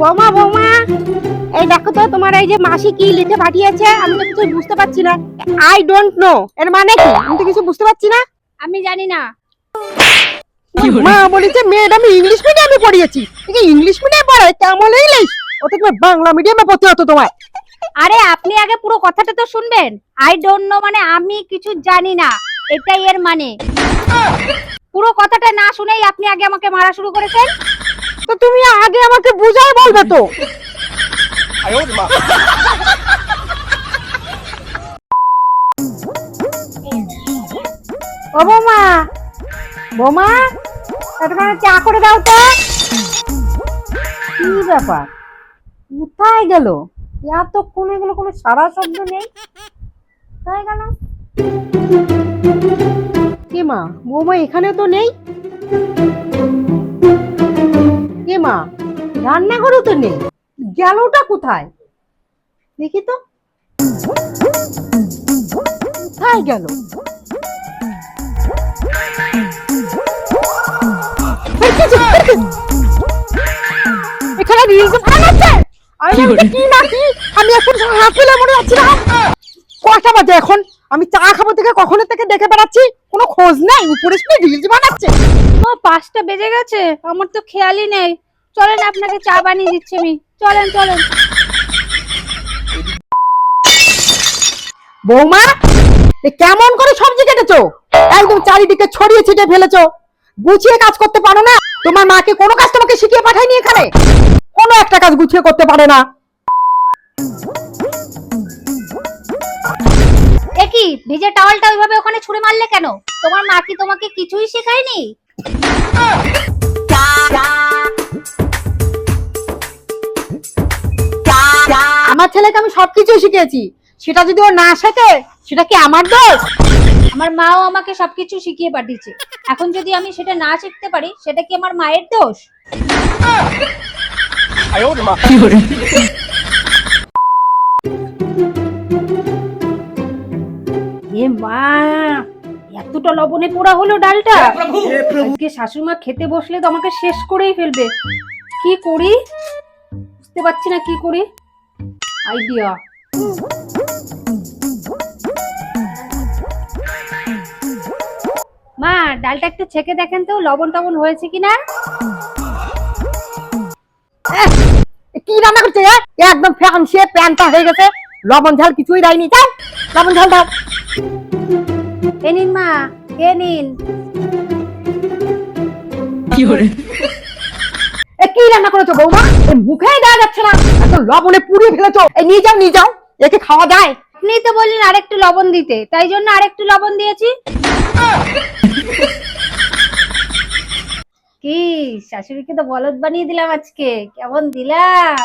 বৌমা বৌমা এই দেখো তো তোমার এই যে মাসি কি লিখে পাঠিয়েছে আমি তো কিছু বুঝতে পারছি না। আই ডোন্ট নো এর মানে কি? আমি তো কিছু বুঝতে পারছি না। আমি জানি না। মা বলেছে মেয়েটা আমি ইংলিশ মিডিয়ামে পড়িয়েছি। ইংলিশ মিডিয়ামে পড়ায় কেমন ইংলিশ ও তো তুমি বাংলা মিডিয়ামে পড়তে হতো তোমার আরে আপনি আগে পুরো কথাটা তো শুনবেন। আই ডোন্ট নো মানে আমি কিছু জানি না। এটাই এর মানে। পুরো কথাটা না শুনেই আপনি আগে আমাকে মারা শুরু করেছেন। তো তুমি আগে আমাকে বুঝাই বলবে তো। ও বৌমা বৌমা তোমার চা করে দাও তো। কি ব্যাপার? কোথায় গেল? এতক্ষণ এগুলো কোনো সারা শব্দ নেই। কোথায় গেল? কে মা? বৌমা এখানে তো নেই। রান্নাঘরেও তো নেই। গেলটা কোথায়? দেখি তো। কোথায় গেল? এখানে রিলস বানাচ্ছে আমি কি না কি? আমি এখন হাফিলে মনে যাচ্ছি না। কটা বাজে এখন? আমি চা খাব থেকে কখনো থেকে দেখে বেড়াচ্ছি। কোনো খোঁজ নেই। উপরে রিলস বানাচ্ছে। ও পাঁচটা বেজে গেছে। আমার তো খেয়ালই নেই। চলেন আপনাকে চা বানিয়ে দিচ্ছি আমি। চলেন চলেন। বৌমা কেমন করে সবজি কেটেছো? একদম চারিদিকে ছড়িয়ে ছিটিয়ে ফেলেছো। গুছিয়ে কাজ করতে পারো না? তোমার মাকে কোনো কাজ তোমাকে শিখিয়ে পাঠায়নি এখানে? কোনো একটা কাজ গুছিয়ে করতে পারে না। কি ভিজে টাওয়ালটা ওইভাবে ওখানে ছুঁড়ে মারলে কেন? তোমার মা কি তোমাকে কিছুই শেখায়নি? আমার ছেলেকে আমি সবকিছু শিখিয়েছি। সেটা যদি ও না শেখে সেটা কি আমার দোষ? আমার মাও আমাকে সবকিছু শিখিয়ে পাঠিয়েছে। এখন যদি আমি সেটা না শিখতে পারি সেটা কি আমার মায়ের দোষ? এ মা এতটা লবণে পোড়া হলো ডালটা। আজকে খেতে বসলে তো আমাকে শেষ করেই ফেলবে। কি করি? বুঝতে পারছি না কি করি। আইডিয়া মা ডালটা একটু ছেঁকে দেখেন তো লবণ টবণ হয়েছে কিনা? কি রান্না করছে একদম ফ্যান সে প্যানটা হয়ে গেছে। লবণ ঝাল কিছুই দেয়নি তাই লবণ ঝাল দাও। এ নিন মা এ নিন। কি এ কি রান্না করেছ বৌমা? এর মুখে দেওয়া যাচ্ছে না। এত লবণে পুড়িয়ে ফেলেছো। এই নিয়ে যাও নিয়ে যাও। একে খাওয়া যায়। আপনি তো বললেন আরেকটু লবণ দিতে। তাই জন্য আরেকটু লবণ দিয়েছি। কি, শাশুড়িকে তো বলদ বানিয়ে দিলাম আজকে। কেমন দিলাম